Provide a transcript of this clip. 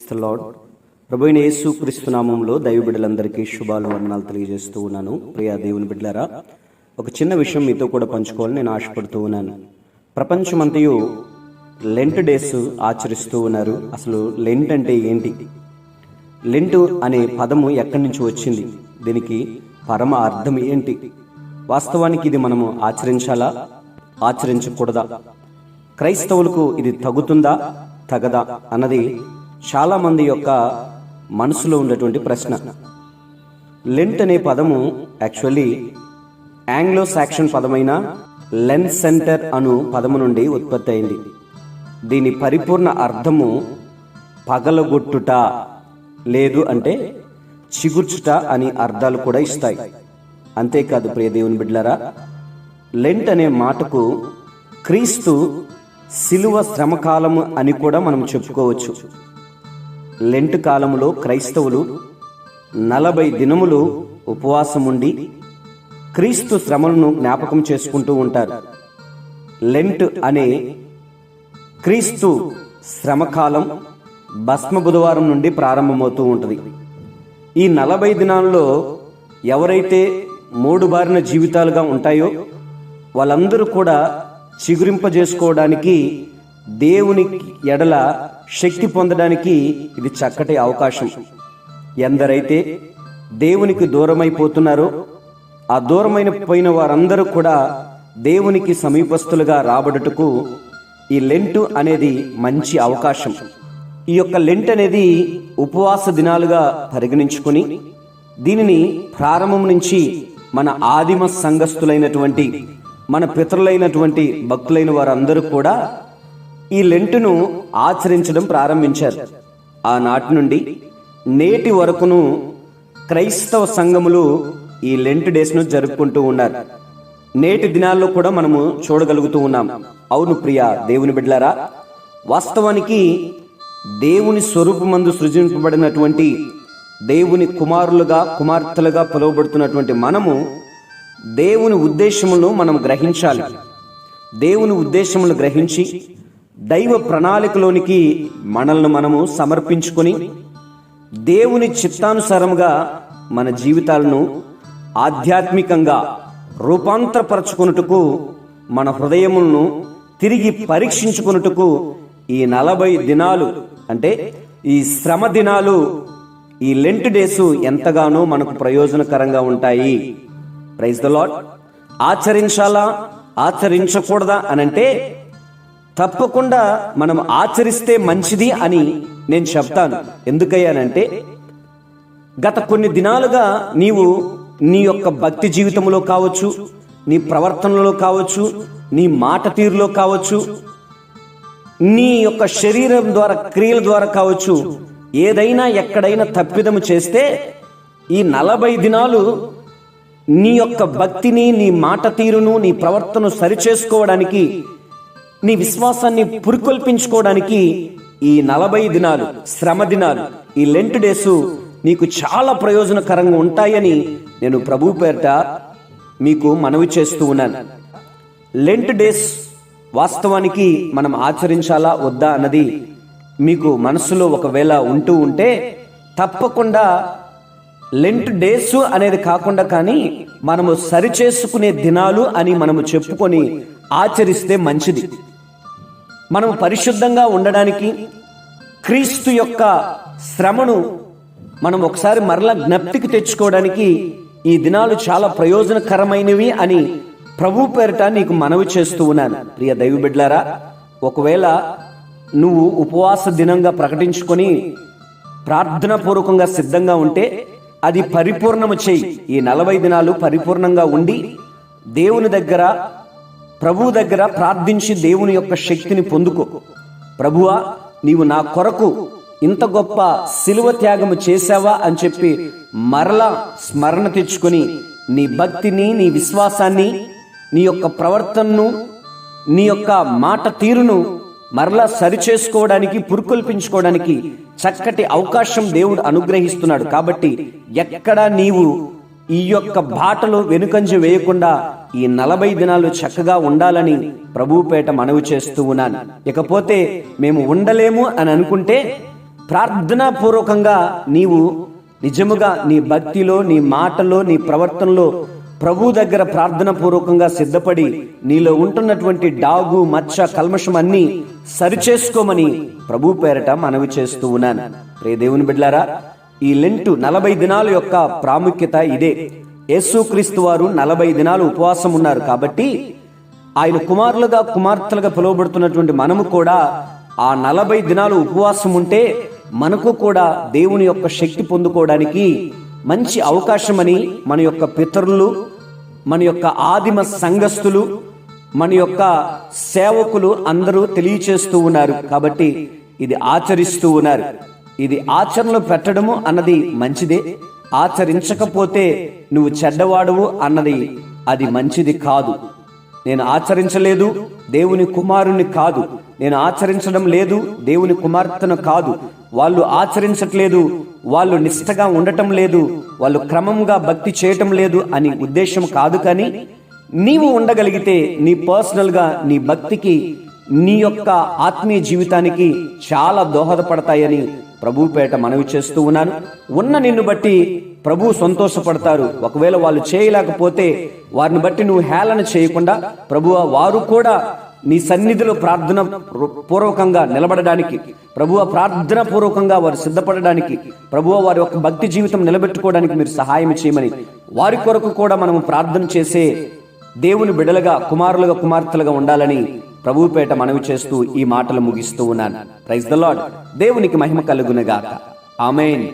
క్రీస్తు లార్డ్ యేసు క్రీస్తు నామంలో దైవ బిడ్డలందరికీ శుభాలు వర్ణాలు తెలియజేస్తూ ఉన్నాను. ప్రియా దేవుని బిడ్డలారా ఒక చిన్న విషయం మీతో కూడా పంచుకోవాలని నేను ఆశపడుతూ ఉన్నాను. ప్రపంచమంతయు లెంట్ డేస్ ఆచరిస్తూ ఉన్నారు. అసలు లెంట్ అంటే ఏంటి? లెంట్ అనే పదము ఎక్కడి నుంచి వచ్చింది? దీనికి పరమ అర్థం ఏంటి? వాస్తవానికి ఇది మనము ఆచరించాలా? ఆచరించకూడదా? క్రైస్తవులకు ఇది తగుతుందా? తగదా? అన్నది చాలామంది యొక్క మనసులో ఉన్నటువంటి ప్రశ్న. లెంట్ అనే పదము యాక్చువల్లీ ఆంగ్లో సాక్షన్ పదమైన లెన్ సెంటర్ అను పదము నుండి ఉత్పత్తి అయింది. దీని పరిపూర్ణ అర్థము పగలగొట్టుట లేదు అంటే చిగుర్చుట అని అర్థాలు కూడా ఇస్తాయి. అంతేకాదు ప్రియ దేవుని లెంట్ అనే మాటకు క్రీస్తు శిలువ శ్రమకాలము అని కూడా మనం చెప్పుకోవచ్చు. లెంట్ కాలములో క్రైస్తవులు నలభై దినములు ఉపవాసం ఉండి క్రీస్తు శ్రమలను జ్ఞాపకం చేసుకుంటూ ఉంటారు. లెంట్ అనే క్రీస్తు శ్రమకాలం భస్మ బుధవారం నుండి ప్రారంభమవుతూ ఉంటుంది. ఈ నలభై దినాల్లో ఎవరైతే మూడు బారిన జీవితాలుగా ఉంటాయో వాళ్ళందరూ కూడా చిగురింపజేసుకోవడానికి దేవుని ఎడల శక్తి పొందడానికి ఇది చక్కటి అవకాశం. ఎందరైతే దేవునికి దూరమైపోతున్నారో ఆ దూరమైన పోయిన వారందరూ కూడా దేవునికి సమీపస్తులుగా రాబడుటకు ఈ లెంటు అనేది మంచి అవకాశం. ఈ యొక్క లెంట్ అనేది ఉపవాస దినాలుగా పరిగణించుకొని దీనిని ప్రారంభం నుంచి మన ఆదిమ సంఘస్థులైనటువంటి మన పితరులైనటువంటి భక్తులైన వారందరూ కూడా ఈ లెంటును ఆచరించడం ప్రారంభించారు. ఆనాటి నుండి నేటి వరకును క్రైస్తవ సంఘములు ఈ లెంట్ డేస్ను జరుపుకుంటూ ఉన్నారు. నేటి దినాల్లో కూడా మనము చూడగలుగుతూ ఉన్నాం. అవును ప్రియ దేవుని బిడ్డలారా వాస్తవానికి దేవుని స్వరూపమందు సృజింపబడినటువంటి దేవుని కుమారులుగా కుమార్తెలుగా పిలువబడుతున్నటువంటి మనము దేవుని ఉద్దేశములను మనం గ్రహించాలి. దేవుని ఉద్దేశములను గ్రహించి దైవ ప్రణాళికలోనికి మనల్ని మనము సమర్పించుకొని దేవుని చిత్తానుసారముగా మన జీవితాలను ఆధ్యాత్మికంగా రూపాంతరపరచుకున్నట్టుకు మన హృదయములను తిరిగి పరీక్షించుకొనుటకు ఈ నలభై దినాలు అంటే ఈ శ్రమ దినాలు ఈ లెంట్ డేస్ ఎంతగానో మనకు ప్రయోజనకరంగా ఉంటాయి. ప్రైజ్ ద లాడ్ ఆచరించాలా? ఆచరించకూడదా? అని అంటే తప్పకుండా మనం ఆచరిస్తే మంచిది అని నేను చెప్తాను. ఎందుకయ్యానంటే గత కొన్ని దినాలుగా నీవు నీ యొక్క భక్తి జీవితంలో కావచ్చు నీ ప్రవర్తనలో కావచ్చు నీ మాట తీరులో కావచ్చు నీ యొక్క శరీరం ద్వారా క్రియల ద్వారా కావచ్చు ఏదైనా ఎక్కడైనా తప్పిదము చేస్తే ఈ నలభై దినాలు నీ యొక్క భక్తిని నీ మాట తీరును నీ ప్రవర్తన సరిచేసుకోవడానికి నీ విశ్వాసాన్ని పురికొల్పించుకోవడానికి ఈ నలభై దినాలు శ్రమ దినాలు ఈ లెంట్ డేస్ నీకు చాలా ప్రయోజనకరంగా ఉంటాయని నేను ప్రభు పేరిట మీకు మనవి చేస్తూ ఉన్నాను. లెంట్ డేస్ వాస్తవానికి మనం ఆచరించాలా వద్దా అన్నది మీకు మనసులో ఒకవేళ ఉంటూ ఉంటే తప్పకుండా లెంట్ డేస్ అనేది కాకుండా కానీ మనము సరిచేసుకునే దినాలు అని మనము చెప్పుకొని ఆచరిస్తే మంచిది. మనం పరిశుద్ధంగా ఉండడానికి క్రీస్తు యొక్క శ్రమను మనం ఒకసారి మరలా జ్ఞప్తికి తెచ్చుకోవడానికి ఈ దినాలు చాలా ప్రయోజనకరమైనవి అని ప్రభు పేరిట నీకు మనవి చేస్తూ ఉన్నాను. ప్రియ దైవ బిడ్లారా ఒకవేళ నువ్వు ఉపవాస దినంగా ప్రకటించుకొని ప్రార్థనాపూర్వకంగా సిద్ధంగా ఉంటే అది పరిపూర్ణము చేయి. ఈ నలభై దినాలు పరిపూర్ణంగా ఉండి దేవుని దగ్గర ప్రభు దగ్గర ప్రార్థించి దేవుని యొక్క శక్తిని పొందుకో. ప్రభువా నీవు నా కొరకు ఇంత గొప్ప శిలువ త్యాగము చేశావా అని చెప్పి మరలా స్మరణ తెచ్చుకొని నీ భక్తిని నీ విశ్వాసాన్ని నీ యొక్క ప్రవర్తనను నీ యొక్క మాట తీరును మరలా సరిచేసుకోవడానికి పురుకొల్పించుకోవడానికి చక్కటి అవకాశం దేవుడు అనుగ్రహిస్తున్నాడు. కాబట్టి ఎక్కడ నీవు ఈ యొక్క బాటలో వెనుకంజ వేయకుండా ఈ నలభై దినాలు చక్కగా ఉండాలని ప్రభుపేట మనవి చేస్తూ ఉన్నాను. ఇకపోతే మేము ఉండలేము అని అనుకుంటే ప్రార్థనా పూర్వకంగా నీవు నిజముగా నీ భక్తిలో నీ మాటలో నీ ప్రవర్తనలో ప్రభు దగ్గర ప్రార్థన పూర్వకంగా సిద్ధపడి నీలో ఉంటున్నటువంటి డాగు మచ్చ కల్మషం అన్ని సరిచేసుకోమని ప్రభు పేరట మనవి చేస్తూ ఉన్నాను. రే దేవుని బిడ్లారా ఈ లెంటు నలభై దినాల యొక్క ప్రాముఖ్యత ఇదే. యేసుక్రీస్తు వారు నలభై దినాలు ఉపవాసం ఉన్నారు కాబట్టి ఆయన కుమారులుగా కుమార్తెలుగా పిలువబడుతున్నటువంటి మనము కూడా ఆ నలభై దినాలు ఉపవాసం ఉంటే మనకు కూడా దేవుని యొక్క శక్తి పొందుకోవడానికి మంచి అవకాశమని మన యొక్క పితరులు మన యొక్క ఆదిమ సంఘస్థులు మన యొక్క సేవకులు అందరూ తెలియచేస్తూ ఉన్నారు కాబట్టి ఇది ఆచరిస్తూ ఉన్నారు. ఇది ఆచరణలో పెట్టడము అన్నది మంచిదే. ఆచరించకపోతే నువ్వు చెడ్డవాడువు అన్నది అది మంచిది కాదు. నేను ఆచరించలేదు దేవుని కుమారుని కాదు. నేను ఆచరించడం లేదు దేవుని కుమార్తెను కాదు. వాళ్ళు ఆచరించట్లేదు వాళ్ళు నిష్టగా ఉండటం లేదు వాళ్ళు క్రమంగా భక్తి చేయటం లేదు అని ఉద్దేశం కాదు కానీ నీవు ఉండగలిగితే నీ పర్సనల్గా నీ భక్తికి నీ యొక్క ఆత్మీయ జీవితానికి చాలా దోహదపడతాయని ప్రభుపేట మనవి చేస్తూ ఉన్నాను. ఉన్న నిన్ను బట్టి ప్రభు సంతోషపడతారు. ఒకవేళ వాళ్ళు చేయలేకపోతే వారిని బట్టి నువ్వు హేళన చేయకుండా ప్రభువ వారు కూడా నీ సన్నిధిలో ప్రార్థన పూర్వకంగా నిలబడడానికి ప్రభువ ప్రార్థన పూర్వకంగా వారు సిద్ధపడడానికి ప్రభువ వారి యొక్క భక్తి జీవితం నిలబెట్టుకోవడానికి మీరు సహాయం చేయమని వారి కొరకు కూడా మనము ప్రార్థన చేసే దేవుని బిడలుగా కుమారులుగా కుమార్తెలుగా ఉండాలని ప్రభుపేట మనవి చేస్తూ ఈ మాటలు ముగిస్తూ ఉన్నాను. ప్రైజ్ ద లాడ్ దేవునికి మహిమ కలుగునగాక ఆమెన్